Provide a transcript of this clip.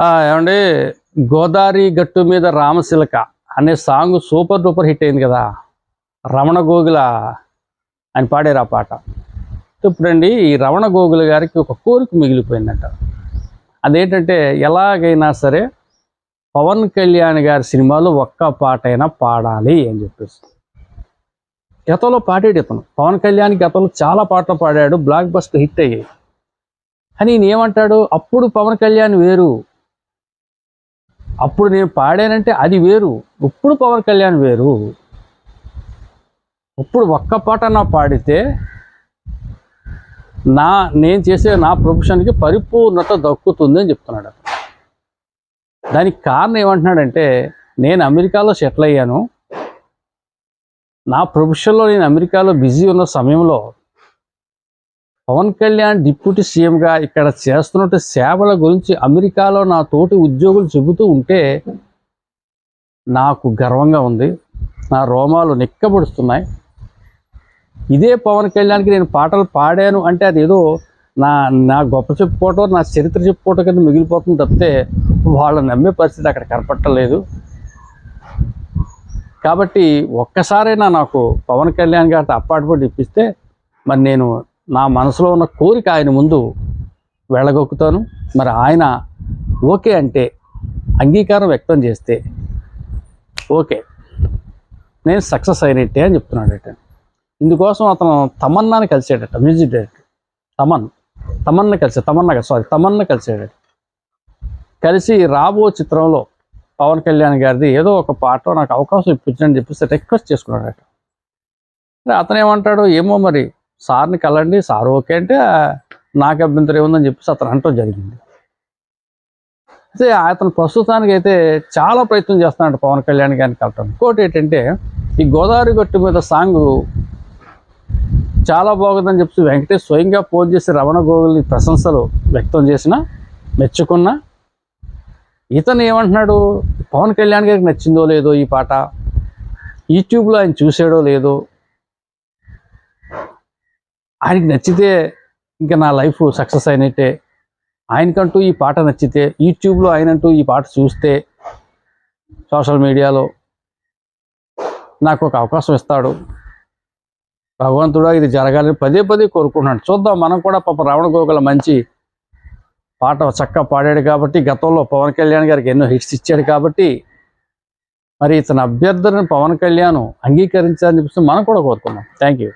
ఏమండి? గోదావరి గట్టు మీద రామశిలక అనే సాంగ్ సూపర్ డూపర్ హిట్ అయింది కదా. రమణ గోగుల ఆయన పాడారు ఆ పాట. ఇప్పుడండి ఈ రమణ గోగుల గారికి ఒక కోరిక మిగిలిపోయిందంట. అదేంటంటే ఎలాగైనా సరే పవన్ కళ్యాణ్ గారి సినిమాలో ఒక్క పాట అయినా పాడాలి అని చెప్పేసి. గతంలో పాడాడు ఇతను పవన్ కళ్యాణ్ గతంలో చాలా పాటలు పాడాడు బ్లాక్ బస్టర్ హిట్ అయ్యాయి. అని ఈయన ఏమంటాడు? అప్పుడు పవన్ కళ్యాణ్ వేరు. అప్పుడు నేను పాడానంటే అది వేరు. ఇప్పుడు పవన్ కళ్యాణ్ వేరు. ఇప్పుడు ఒక్క పాట నా పాడితే నా నేను చేసే నా ప్రొఫెషన్కి పరిపూర్ణత దక్కుతుంది అని చెప్తున్నాడు దానికి కారణం ఏమంటున్నాడంటే నేను అమెరికాలో సెటిల్ అయ్యాను. నా ప్రొఫెషన్లో నేను అమెరికాలో బిజీ ఉన్న సమయంలో పవన్ కళ్యాణ్ డిప్యూటీ సీఎంగా ఇక్కడ చేస్తున్నట్టు సేవల గురించి అమెరికాలో నా తోటి ఉద్యోగులు చెబుతూ ఉంటే నాకు గర్వంగా ఉంది. నా రోమాలు నిక్కబడుస్తున్నాయి. ఇదే పవన్ కళ్యాణ్కి నేను పాటలు పాడాను అంటే అది ఏదో నా నా గొప్ప చెప్పుకోవటం నా చరిత్ర చెప్పుకోవటం కింద మిగిలిపోతుంది తప్పితే వాళ్ళని నమ్మే పరిస్థితి అక్కడ కనపట్టలేదు. కాబట్టి ఒక్కసారైనా నాకు పవన్ కళ్యాణ్ గారితో అపార్ట్మెంట్ ఇప్పిస్తే మరి నేను నా మనసులో ఉన్న కోరిక ఆయన ముందు వెళ్ళగొక్కుతాను. మరి ఆయన ఓకే అంటే అంగీకారం వ్యక్తం చేస్తే ఓకే. నేను సక్సెస్ అయినట్టే అని చెప్తున్నాడట. ఇందుకోసం అతను తమన్నాని కలిసాడట మ్యూజిక్ డైరెక్టర్. తమన్ తమన్న కలిసి తమన్న సారీ తమన్న కలిసాడట కలిసి రాబో చిత్రంలో పవన్ కళ్యాణ్ గారిది ఏదో ఒక పాట నాకు అవకాశం ఇప్పించని చెప్పేసి రిక్వెస్ట్ చేసుకున్నాడట. అతను ఏమంటాడు ఏమో మరి సార్ని కలండి సార్ ఓకే అంటే నాకు అభ్యంతరం ఏముందని చెప్పేసి అతను అనటం జరిగింది. అయితే అతను ప్రస్తుతానికి అయితే చాలా ప్రయత్నం చేస్తున్నాడు పవన్ కళ్యాణ్ గారిని కలటం ఇంకోటి ఏంటంటే ఈ గోదావరి గట్టు మీద సాంగ్ చాలా బాగుందని చెప్పి వెంకటేష్ స్వయంగా ఫోన్ చేసి రమణ గోగుల్ని ప్రశంసలు వ్యక్తం చేసిన మెచ్చుకున్న ఇతను ఏమంటున్నాడు పవన్ కళ్యాణ్ గారికి నచ్చిందో లేదో ఈ పాట యూట్యూబ్లో ఆయన చూసాడో లేదో ఆయనకి నచ్చితే ఇంకా నా లైఫ్ సక్సెస్ అయినట్టే. ఆయనకంటూ ఈ పాట నచ్చితే యూట్యూబ్లో ఆయనంటూ ఈ పాట చూస్తే సోషల్ మీడియాలో నాకు ఒక అవకాశం ఇస్తాడు. భగవంతుడా ఇది జరగాలని పదే పదే కోరుకుంటున్నాడు. చూద్దాం మనం కూడా పాప రావణ గోగుల మంచి పాట చక్కగా పాడాడు కాబట్టి గతంలో పవన్ కళ్యాణ్ గారికి ఎన్నో హిట్స్ ఇచ్చాడు కాబట్టి మరి ఇతని అభ్యర్థనను పవన్ కళ్యాణ్ అంగీకరించాలని చెప్పి మనం కూడా కోరుకున్నాం థ్యాంక్ యూ.